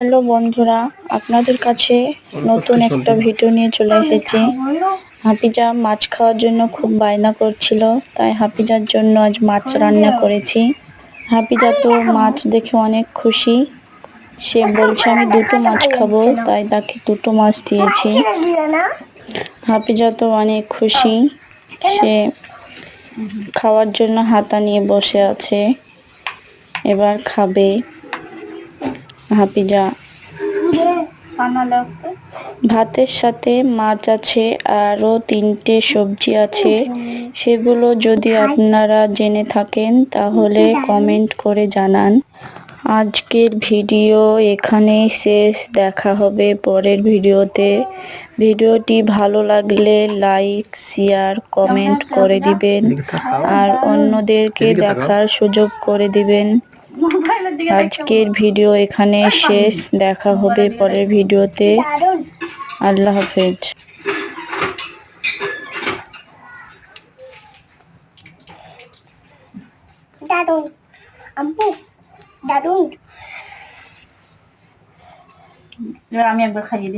Hello বন্ধুরা আপনাদের কাছে নতুন একটা ভিডিও নিয়ে চলে এসেছি। হাফিজা মাছ খাওয়ার জন্য খুব বায়না করছিল তাই হাফিজার জন্য আজ মাছ রান্না করেছি। হাফিজা তো মাছ দেখে অনেক খুশি। সে বলছে আমি দুটো মাছ খাব তাই তাকে দুটো মাছ দিয়েছি। হাফিজা তো অনেক খুশি। সে খাওয়ার জন্য হাতা নিয়ে বসে আছে। এবার খাবে। হাফিজা ভাতের সাথে মাছ আছে, আরও তিনটে সবজি আছে। সেগুলো যদি আপনারা জেনে থাকেন, তাহলে কমেন্ট করে জানান। আজকের ভিডিও এখানেই শেষ। দেখা হবে পরের ভিডিওতে। ভিডিওটি ভালো লাগলে লাইক, শেয়ার, কমেন্ট করে দিবেন। আর অন্যদেরকে দেখার সুযোগ করে দিবেন। আজকের ভিডিও এখানে শেষ। দেখা হবে পরের ভিডিওতে। আল্লাহ হাফেজ। দারুণ আম্পু দারুণ আমি একবার খাইয়ে দিই।